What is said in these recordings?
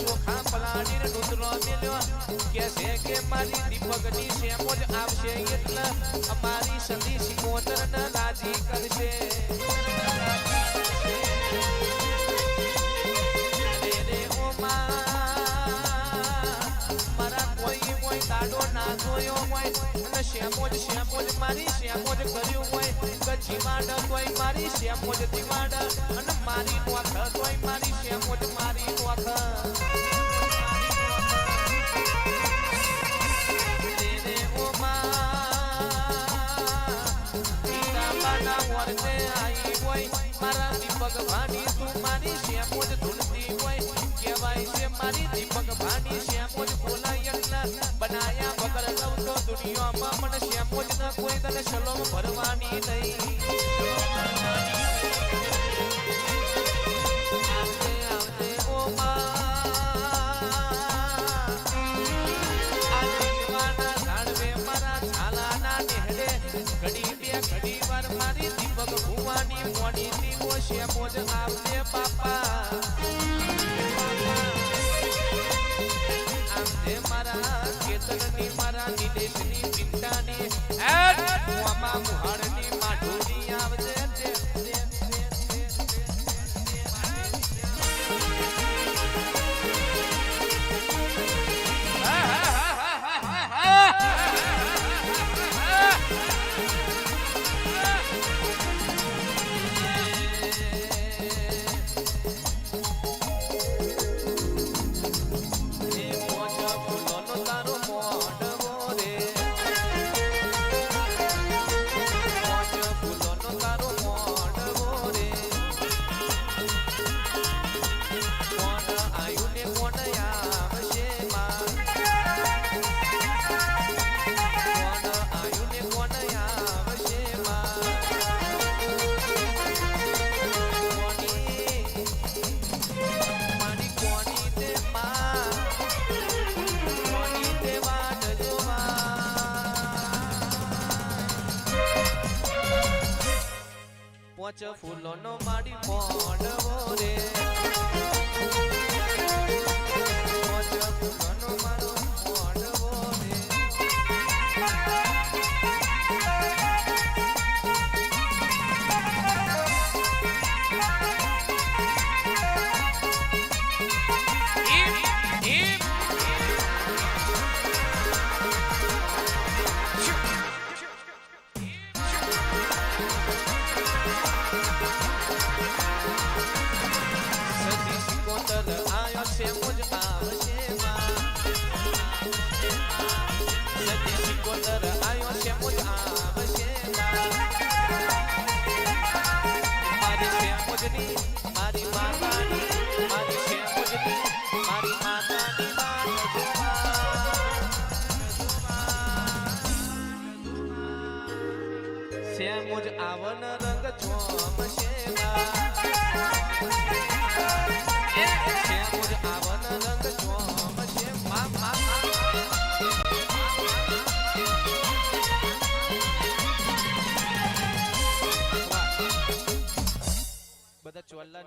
ચોખા પલાળીને ડુંગરો મેલ્યો. કે છે કે મારી દીપકની શેમો જ આવશે એટલે અમારી સતી સિકોતરને રાજી કરશે. રે રે ઓ માં, કોઈ દાડો ના જોયો હોય અને શેમો જ મારી શેમો કર્યું હોય કચ્છી માડ તોય મારી શેમો જ જીવાડ અને મારી નોખ તોય મારી શેમો મારી નોખ હોય મારા તું મારી શેમો જ ધૂળતી હોય. કહેવાય છે, મારી દીપક ભાણી બનાયા વગર લઉં તો દુનિયામાં મને સલોમ ભરવાની નહીં. આવજે આવજે ઓ ઘડી બે ઘડી વાર મારી આવજે મારા કેતનની મારા ફૂલોનો મારી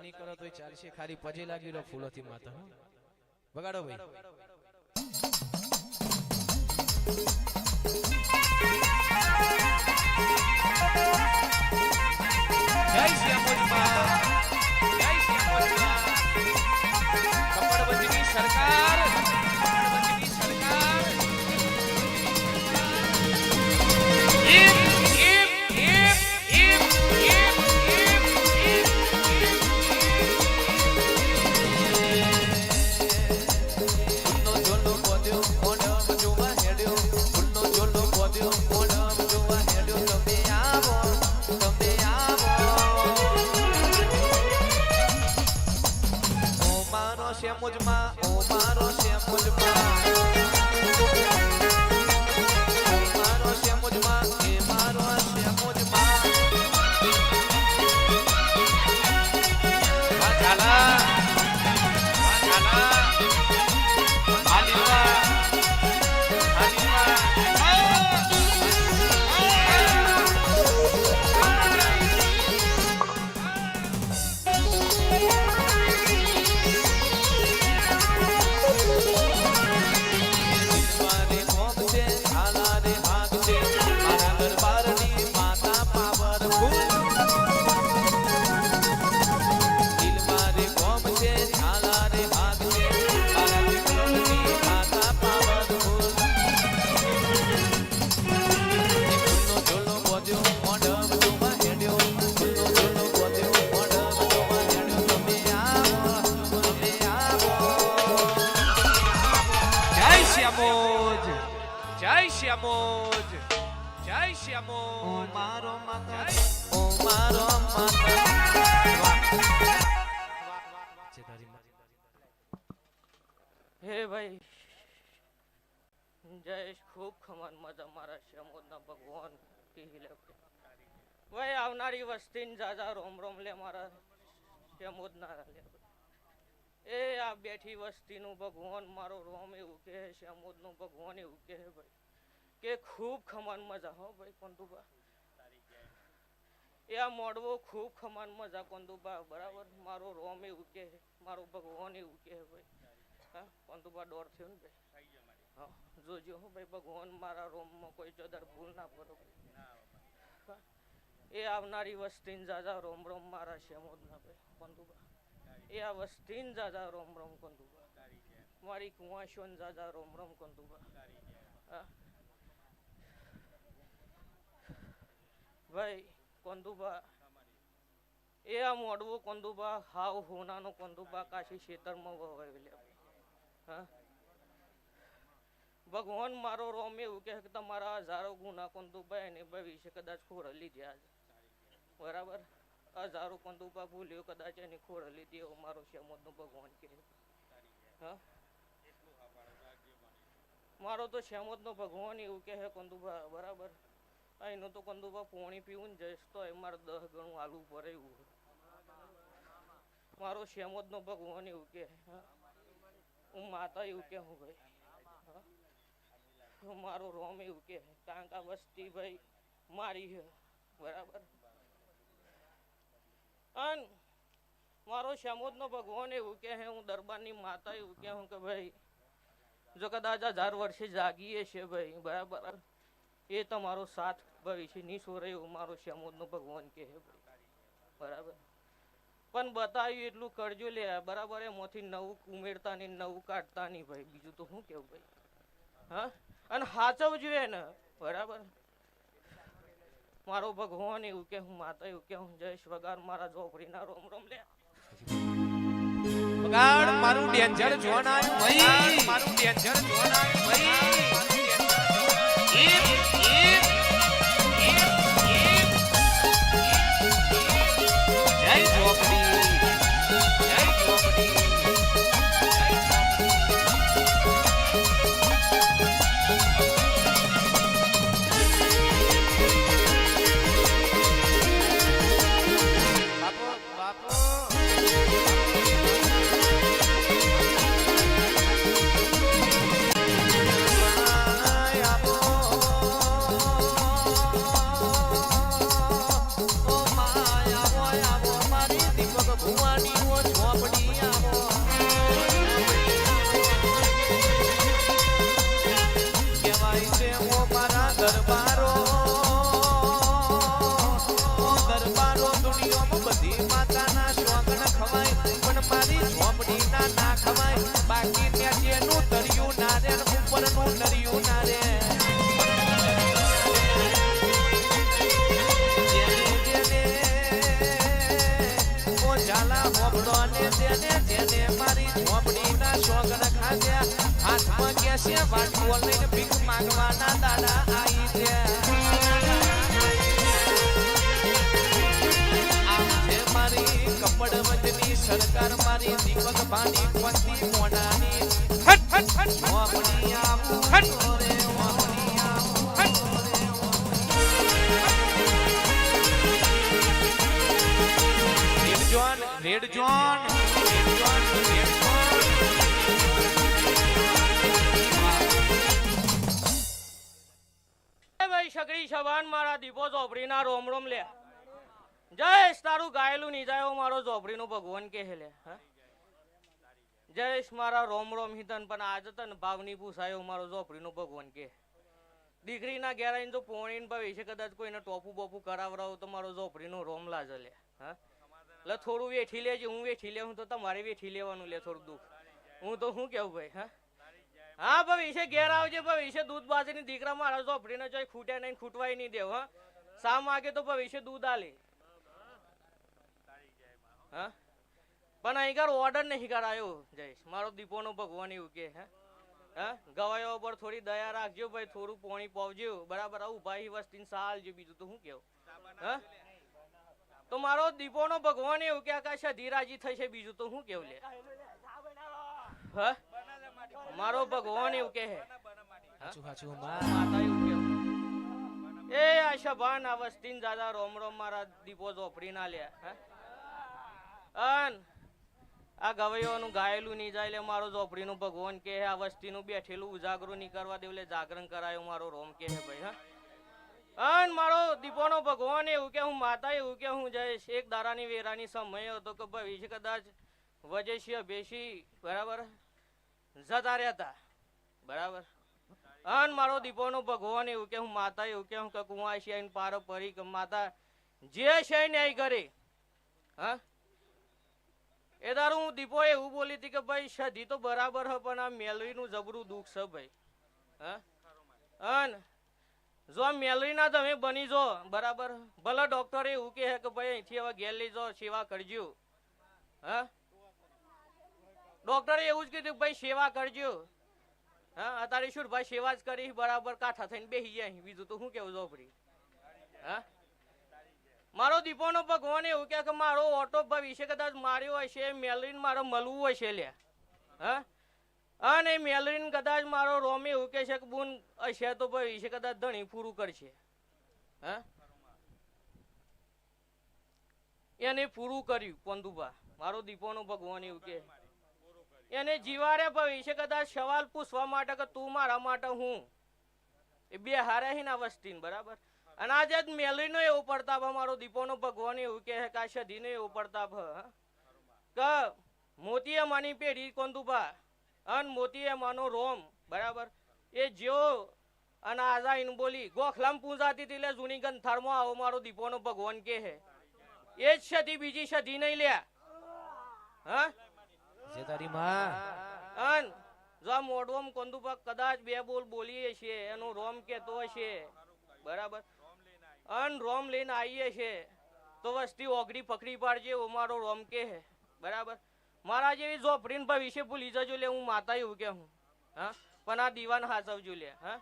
નહીં કરો તો ચાલશે. ખાલી પજે લાગી રહ્યો ફૂલોથી માતા બગાડો ભાઈ. શ્યામોજમાં ઓ મારો શ્યામોજમાં મારો શ્યામોજમાં હે ભાઈ જયેશ ખૂબ ખમન મજા મારા ભાઈ. આવનારી વસ્તીને જાજા રોમ રોમ લે મારા શમોદના લે એ આ બેઠી વસ્તીનું ભગવાન મારો રોમ એવું કે શમોદનું ભગવાન એવું કે ભાઈ, કે ખૂબ ખમન મજા હો ભાઈ કોંદુબા એ આ મોડવો ખૂબ ખમન મજા કોંદુબા બરાબર? મારો રોમ એવું કે મારો ભગવાન એવું કે ભાઈ. હા કોંદુબા ડોર થયો ને ભાઈ? હા, જોજો હું ભાઈ, ભગવાન મારા રોમમાં કોઈ જદર ભૂલ ના કરો. એ આવનારી વસ્તીન જાજા રોમ રોમ મારા શેમોદ ના ભાઈ કોંદુબા એ આ વસ્તીન જાજા રોમ રોમ કંદુબા મારી કુંવાશોન જાજા રોમ રોમ કંદુબા હા. ભાઈ કંદુબા એ આ મોડવું કોંદુબા હાવ હોનાનો કોંદુબા કાશી ખેતરમાં વવાવી હા? ભગવાન મારો રોમ એવું કહે કે તમારા હજારો ગુના કોંદુબા એને ભવિષ્ય કદાચ ખોરલી છે. બરાબર? હજારો કંદુભા ભૂલ્યો, કદાચ એને ખોરલી દે એવું મારો શ્યામોદનો ભગવાન કહે. હા? મારો તો શ્યામોદનો ભગવાન એવું કહે કંદુભા, બરાબર? અહીંનું તો કંદુભા પોણી પીવું ને જઈશ તો મારે દસ ગણું આલુ પડે મારો શેમોદનો ભગવાન એવું કે હું. માતા એવું કે હું. ભાઈ મારો રોમ એવું કે કારણ કે વસ્તી ભાઈ મારી છે. બરાબર? અન મારો શમોદનો ભગવાન એવું કે હે દરબારની માતા એવું કે હું કે ભાઈ, જો કદાચ હજાર વર્ષે જાગીએ છે ભાઈ, બરાબર? એ તમારો સાથ ભવિષ્ય નિશો રહે એવું મારો શમોદનો ભગવાન કે બરાબર? પણ બતાવ્યું એટલું કરજો લે. બરાબર? એમાંથી નવું ઉમેરતા નહીં નવું કાઢતા નહીં ભાઈ. બીજું તો શું કેવું ભાઈ? હા? અને હાચવજો એને. બરાબર? મારો ભગવાન એવું કે હું માતા એવું કે હું જયેશ વગાર મારા ઝોપડીના રોમ રોમ લે. વગાડ મારું ડેન્જર જોન મારું ડેન્જર જોન જેને મારી ઝોપડીના શોખન ખાધ્યા. હાથમાં કેસે વાટકો લઈને ભીખ માંગવાના દાડા આવી ગયા. છે મારી કપડ વજની સરકાર મારી દીપક ભાણી પંથી મોડાની હટ હટ હટ મોહણી આવું હટ. રે મોહણી આવું રેડ જોન રેડ જોન સગડી સવાન મારા દીપો ઝોપડીના રોમ રોમ લે. જયેશ તારું ગાયેલું નીજાયો મારો ઝોપડીનો ભગવાન કે લે? જયેશ મારા રોમ રોમ હિતન, પણ આજ તન ભાવની પૂછાયો મારો ઝોપડીનો ભગવાન કે દીકરીના ઘેર આવીને જો પોણીને ભવિષ્ય કદાચ કોઈને ટોપુ બોપુ કરાવરાવ તો મારો ઝોપડીનો રોમ લાજે લે, હા? એટલે થોડું વેઠી લેજે, હું વેઠી લે હું તો તમારે વેઠી લેવાનું લે, થોડું દુઃખ. હું તો શું કેવું ભાઈ, હા? હા, ભવિષ્ય ઘેર આવજે, ભવિષ્ય દૂધ બાજરીની દીકરા મારા ઝોપડીને જોઈ ખૂટે નહીં, ખૂટવાય નહીં દેવ, હા? સા માગે તો ભવિષ્ય દૂધ આલે? હા? પણ અહીં ઓર્ડર નહીં કરાયો, જયેશ. મારો દીપોનો ભગવાન એવું કે હે? હા? ગવાયો પર થોડી દયા રાખજો ભાઈ, થોડું પોણી પાવજો. બરાબર આવું ભાઈ વસ્તી સાલજો, બીજું તો શું કેવું? હા? તો મારો દીપોનો ભગવાન એવું કે આકાશ ધીરાજી થશે બીજું તો શું કેવું લે? મારો ભગવાન એવું કે હે? હાચું હાચું માતા એવું કેવું એ આશા ભાન આ દાદા રોમ રોમ મારા દીપો ઝોપડી ના લે. હે? અન આ ગવૈયોનું ગાયેલું નહીં જાય લે મારો ઝોપડીનું ભગવાન કે હે આ વસ્તીનું બેઠેલું ઉજાગરું નહીં કરવા દેવું એટલે જાગરણ કરાયું મારો રોમ કે હે ભાઈ હા? અન મારો દીપોનો ભગવાન એવું કે હું માતા, એવું કે હું જઈશ એક દારાની વેરાની સમય હતો કે ભવિષ્ય કદાચ વજેશી બેસી બરાબર? જતા રહેતા. બરાબર? અન મારો દીપોનો ભગવાન એવું કે હું માતા, એવું કે હું કે કુંવા આઈને પારો પરી કે માતા જે છે ન્યાય કરે. હા? એ દારૂ હું દીપો એવું બોલી હતી કે ભાઈ, સધી તો બરાબર હ, પણ આ મેલવીનું જબરું દુઃખ છે ભાઈ. હા? અન જો મેલરીના તમે બની જો, બરાબર? ભલે ડોક્ટરે એવું કહે કે ભાઈ અહીંથી હવે ઘેર લઈ જાઓ સેવા કરજો. હા? ડોક્ટરે એવું જ કીધું ભાઈ સેવા કરજો. હા? અત્યારે શું ભાઈ સેવા જ કરી, બરાબર? કાઠા થઈને બેસી જાય બીજું તો શું કેવું ઝોપડી હા? મારો દીપોનો ભગવાન એવું કે મારો ઓટો ભવિષ્ય કદાચ માર્યો હશે, મેલરીન મારો મળવું હશે લે. હા? અને મેલરીન કદાચ મારો રોમી છે બુન હશે તો ભવિષ્ય કદાચ ધણી પૂરું કરશે. હા? એને પૂરું કર્યું, પંદુભા. મારો દીપોનો ભગવાન એવું કે. એને જીવારે ભવિષ્ય કદાચ સવાલ પૂછવા માટે કે તું મારા માટે હું? એ બે હારે ના વસ્તીન, બરાબર? અને આજે જ મેલરીનો એવો પડતાપ ભા મારો દીપોનો ભગવાન એવું કે હે કે આ સધીનો એવો પડતાપ? કે મોતીએ માની પેઢી કોંદુભા અન મોતીએ માનો રોમ બરાબર? એ જ્યો અને આઝા ઇનબોલી ગોખલામ પૂંજાતી હતી જૂની ગંથારમાં આવો મારો દીપોનો ભગવાન કે હે એ જ સધી બીજી સધી નહીં લ્યા. હા? જે તારી માં. અન જો મોઢવામાં કંદુપા કદાચ બે બોલ બોલીએ છીએ એનો રોમ કેતો હશે બરાબર? અન રોમ લઈને આવીએ છે તો વસ્તી ઓગડી પકડી પાડજે મારો રોમ કે હે બરાબર? મારા જેવી ઝોપડીને ભવિષ્ય ભૂલી જજો લે હું માતા એવું કે હું. હા? પણ આ દીવાન હાચવજો લે હા?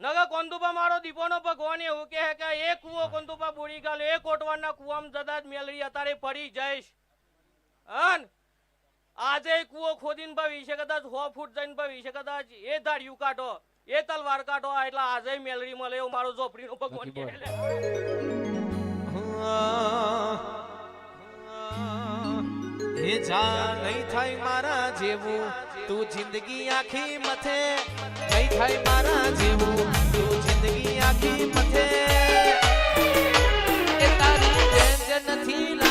નગર કોંદુપા મારો દીપોનો ભગવાન એવું કહે કે એ કુવો કોંદુપા બોડી એ એક કોટવાના કુવામાં જતા જ મેલરી અત્યારે ફરી જઈશ. અન આજે કુવો ખોદીને ભવિષ્ય કદાચ હો ફૂટ જઈને ભવિષ્ય કદાચ એ ધાર્યું કાઢો એ તલવાર કાઢો એટલે આજે મેલરી મળે એવું મારો ઝોપડીનો ભગવાન કહે જા નહીં થાય મારા જેવું. તું જિંદગી આખી મથે નહીં થાય મારા જેવું. તું જિંદગી આખી મથે. એ તારી નથી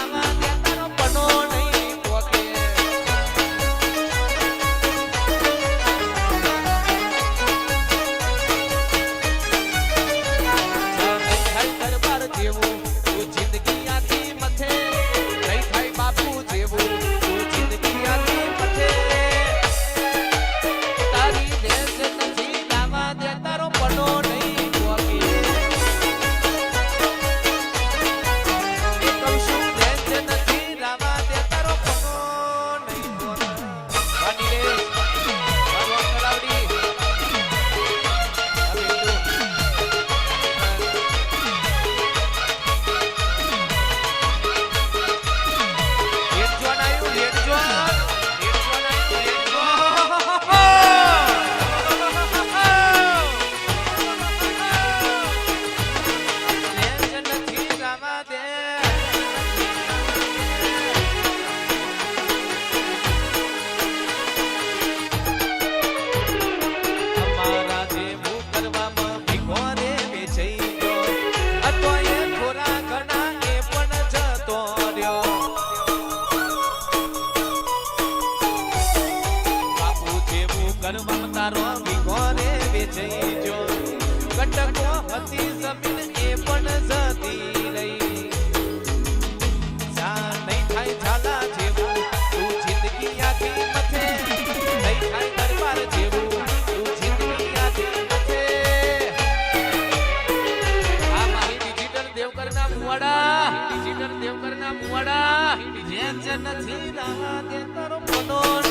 મુવાડા જે જે નથી રાહ દે તારો મનો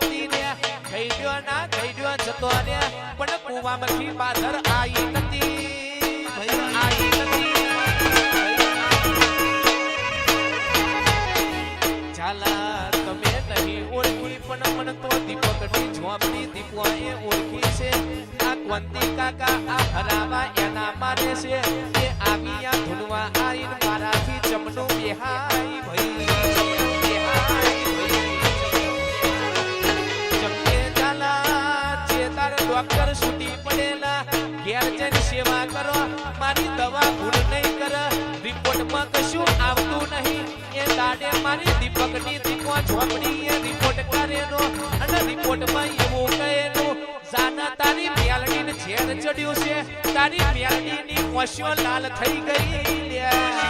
પેઢીઓ ને રે ગઈડ્યો ના ગઈડ્યો જતો ને પણ કુવામાંથી પાછળ આઈ નથી. આઈ નથી. ચાલા તમે નહીં ઓળખી, પણ મને તો દીપકની ઝોપડી એ ઓળખી છે. આ કોંતી કાકા, આ હરાવા એના મારે છે. એ આવી ધૂનવા આઈન મારાથી ચમનું બેહાઈ ભાઈ. ચમનું ભઈ. ડોક્ટર છૂટી પડેલા. ઘેર સેવા કરો. મારી દવા ભૂલ નહીં કર. રિપોર્ટમાં કશું આવતું નહીં. એ દાડે મારી દીપકની દીપો ઝોપડી એ રિપોર્ટ કરેલો. અને રિપોર્ટમાં એવું કહેલું, જાના તારી મેલડીને ઝેર ચડ્યું છે. તારી મેલડીની ઓશિયો લાલ થઈ ગઈ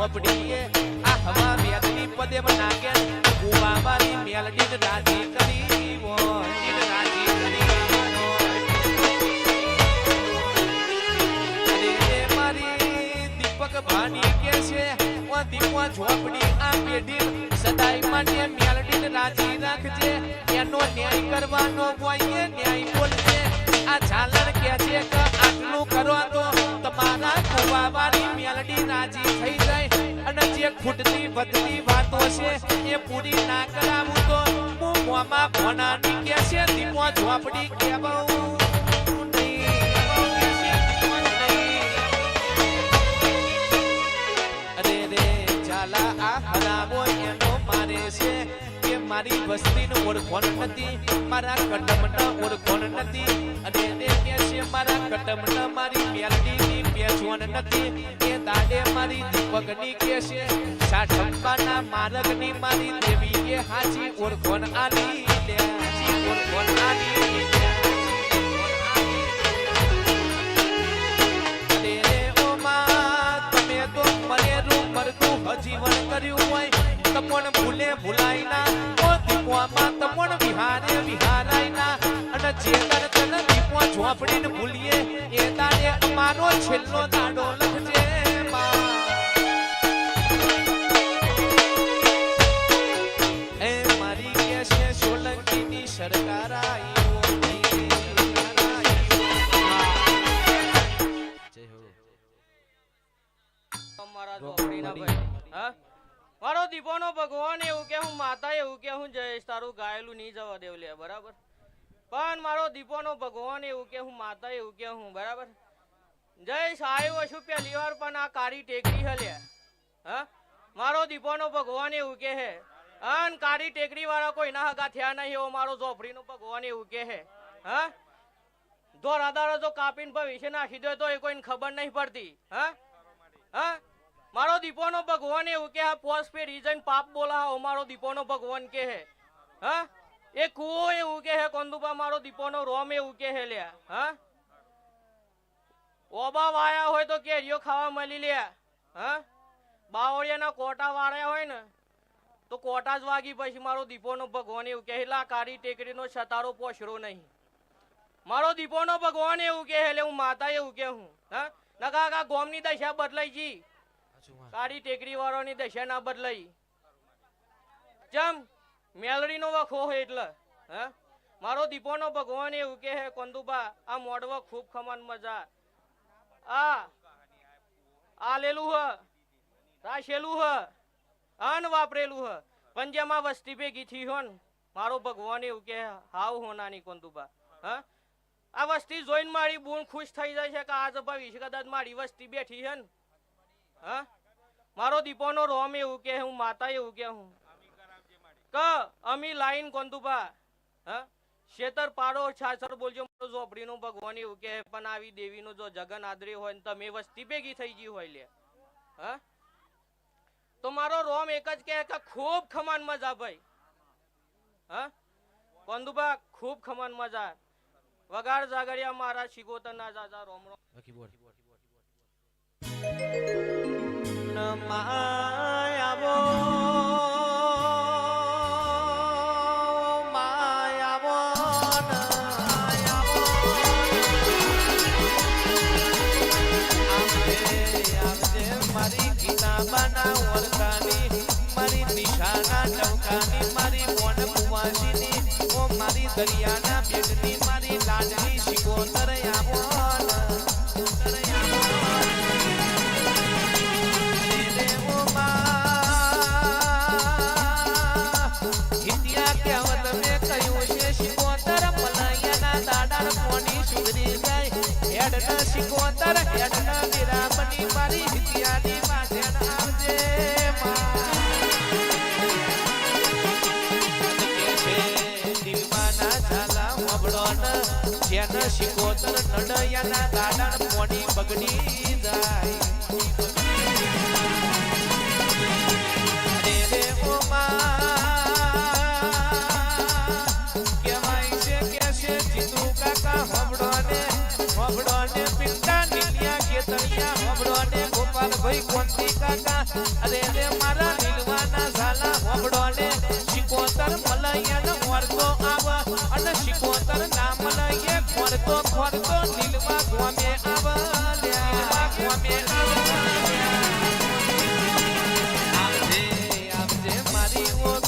ઝોપડીએ. આ હવા વેદની પદે નાગે કુવા મારી મારી, દીપક ભાની કે છે? આ પેઢી સદાય માટે મેલડીને રાજી રાખજે. એનો ન્યાય કરવાનો હોય ન્યાય બોલજે. આ ઝાલર કે છે આટલું કરો તો તમારા કુવાવાની મેલડી રાજી થઈ જાય. અને જે ખૂટતી વધતી વાતો છે એ પૂરી ના કરાવું તો હું મોમાં ભણાની કે છે દીપો ઝોપડી કહેવું અરે રે ચાલા આ હરાવો એનો મારે વસ્તીને ઓળખોણ નથી, મારા કટમના ઓળખોણ નથી. અને તે કે છે મારા કટમના નથી એ દાડે મારી દીપકની કે છે સાઠંબાના માર્ગની મારી દેવી કે હાજી ઓળખોણ આલી લે. હાચી ઓળખોણ આલી હજીવન કર્યું હોય. તમણ ભૂલે ભૂલાય ના ઓ દીપવામાં તમણ વિહારે વિહારાય ના અને જે તન દીપો ઝોપડીને ભૂલીએ, એ દાડે અમારો છેલ્લો દાડો લખજે માં. મારી મારો દીપોનો ભગવાન એવું કે હું માતા, એવું કે હું જયેશ, તારું ગાયેલું નહીં જવા દેવ લે, બરાબર? પણ મારો દીપોનો ભગવાન એવું કે હું માતા, એવું કે હું, બરાબર? જયેશ આવ્યો છું પહેલી વાર પણ આ કાળી ટેકરી હલે. હા? મારો દીપોનો ભગવાન એવું કે હે. અન કાળી ટેકરી વાળા કોઈ ના હગા થયા નહીં એવો મારો ઝોપડીનો ભગવાન એવું કે હે. હા? ધોરાદારો જો કાપીને ભવિષ્ય નાખી દે તો એ કોઈને ખબર નહીં પડતી. હા? હા? મારો દીપોનો ભગવાન એવું કે પોસ્ટપેડ રીઝન પાપ બોલા મારો દીપોનો ભગવાન કે હે. હા? એ કુવો એવું કે હે કોંદુબા મારો દીપોનો રોમ એવું કે હે લ્યા હા? ઓબા વાયા હોય તો કેરીઓ ખાવા મળી લે હા? બાવળિયાના કોટા વાળ્યા હોય ને તો કોટા જ વાગી પછી મારો દીપોનો ભગવાન એવું કે હેલા કાળી ટેકરીનો છતારો પોછરો નહીં. મારો દીપોનો ભગવાન એવું કે હેલે હું માતા એવું કે હું હા? નકા કા ગોમની દશા બદલાઈ જી. કાળી ટેકરી વાળાની દશા ના બદલાઈ. ચમ? મેલડીનો વખો હોય એટલે, હા? મારો દીપોનો ભગવાન એવું કે હે કોંદુબા, આ મોડવો ખૂબ ખમન મજા. આ, આલેલું હ, રાશેલું હ, અન વાપરેલું હ. પણ વસ્તી ભેગી થી હો ને મારો ભગવાન એવું કે હાવ હોનાની કોંદુબા. હા? આ વસ્તી જોઈને મારી બૂન ખુશ થઈ જાય છે કે આજ ભવિષ્ય કદાચ મારી વસ્તી બેઠી છે ને. હા? મારો દીપોનો રોમ એવું કે હું માતા એવું કે હું ક અમી લાઈન કોંદુબા હા? શેતર પાડો છાછર બોલજો મારો ઝોપડીનું ભગવાની કે પણ આવી દેવીનું જો જગન આદરી હોય ને તમે વસ્તી ભેગી થઈ ગઈ હોય લે. હા? તો મારો રોમ એક જ કહે કે ખૂબ ખમાન મજા ભાઈ. હા? કોંદુબા ખૂબ ખમાન મજા. વગાડ જાગરિયા મારા શિગોતર ના જાજા રોમ રોમ માયાવો મારી ગીતા બાના વરસાની મારી નિશાના ટવકાની મારી મોન કુવાસીની ઓ મારી જાય હેડ ન શિકોતર હેડ ન વિરામની મારી. હિતિયાની વાસણ આવજે જેન શિકોતર નડયાના દાડા મોની બગડી જાય. ને પિંડા નીલિયા કેતરિયા હોબળો ને ગોપાલભાઈ કોંતી કાકા અરે રે મારા નીલવાના ઝાલા હોબળો ને શિકોતર મલૈયા મોરતો આવ અને શિકોતર ના મલૈયે ખોરતો ખોરતો નીલવા ગોમે આવ નીલવા ગોમે આવજે મારી ઓ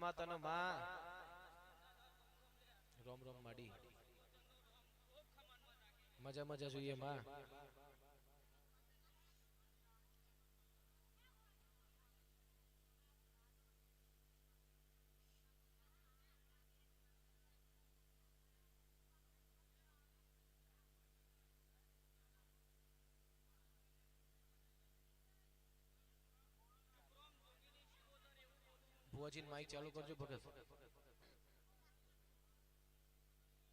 ખમા તનમાં. રોમ રોમ માડી. મજા મજા જોઈએ માં. ભુવાજી માઈક ચાલુ કરજો ભગત.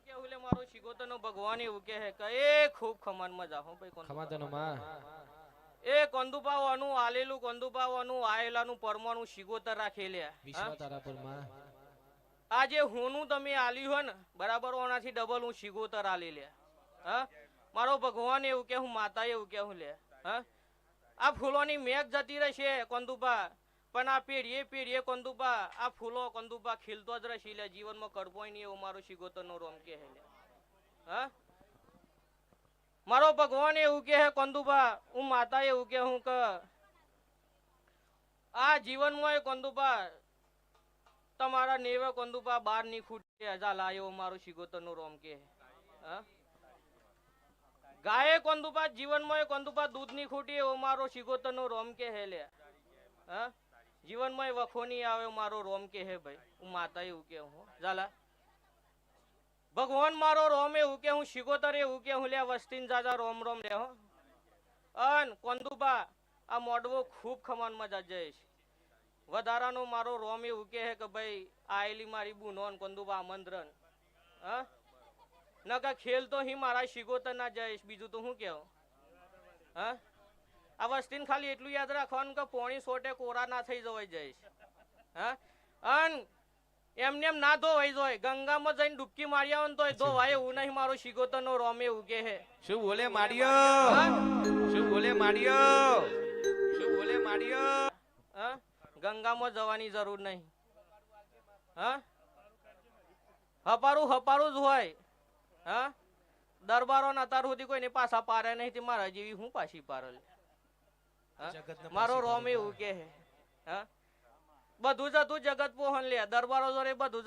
કેવું લે મારો શિગોતરનો ભગવાન એવું કે હે કે એ ખૂબ ખમાનમાં જા ભાઈ કોણ ખમા માં. એ કંદુપાવાનું આલેલું કંદુપાવાનું આયેલાનું પરમાનું શિગોતર રાખેલે. વિશ્વા તારા પરમાં આ જે હોનું તમે આલ્યું હોય ને બરાબર ઓનાથી ડબલ હું શિગોતર આલી લે હા? મારો ભગવાન એવું કે હું માતા એવું કે હું લે. હા? આ ફૂલોની મેઘ જતી રહેશે કંદુપા. પણ આ પેઢીએ પેઢીએ કંદુબા, આ ફૂલો કંદુબા ખીલતો જ રહેશે. લે, જીવનમાં કરવો નહીં એવું મારો શિગોતરનો રોમ કે હે? મારો ભગવાન એવું કે હે કંદુબા, હું માતા એવું કે હું કે આ જીવનમાં એ કંદુપા તમારા નેવે કંદુપા બારની ખૂટે હજા લાયો મારો શિગોતર નો રોમ કે હા? ગાયે કંદુપા જીવનમાં એ દૂધની ખૂટી એવો મારો શિગોતર નો રોમ કે હે લે. હા? જીવનમાં વખો નહીં આવે, મારો રોમ કે હે ભાઈ? હું માતા એવું કે હું ઝાલા. ભગવાન મારો રોમ એવું કે હું શિગોતર એવું કે હું લે વસ્તીન જાજા રોમ રોમ લે હો. અન કોંદુબા આ મોડવો ખૂબ ખમાનમાં જાજે જઈશ વધારાનો મારો રોમ એવું કે હે કે ભાઈ, આયેલી મારી બુનો કોંદુબા આમંત્રણ. હા? નકા ખેલ તો હી મારા શિગોતર ના જઈશ બીજું તો હું કેવું હા? આ વસ્તીને ખાલી એટલું યાદ રાખવાનું કે પોણી સોટે કોરા ના થઈ જવાય જઈશ. હા? અન એમને એમ ના ધોવાઈ જોય. ગંગામાં જઈને ડૂબકી મારી આવે ને તોય ધોવાય એવું નહીં મારો શિગોતર નો રોમે એવું કે હે શું બોલે માડિયો? શું બોલે માડિયો શું બોલે માડિયો હા? ગંગામાં જવાની જરૂર નહીં. હા? હપારું હપારું જ હોય. હા? દરબારો ના તાર સુધી કોઈને પાછા પારે નહીં. તે મારા જેવી હું પાછી પારલ? જગતને મારો રોમ એવું કે હે? બધું જતું જગત પોહન લે દરબારો જોડે બધું જતું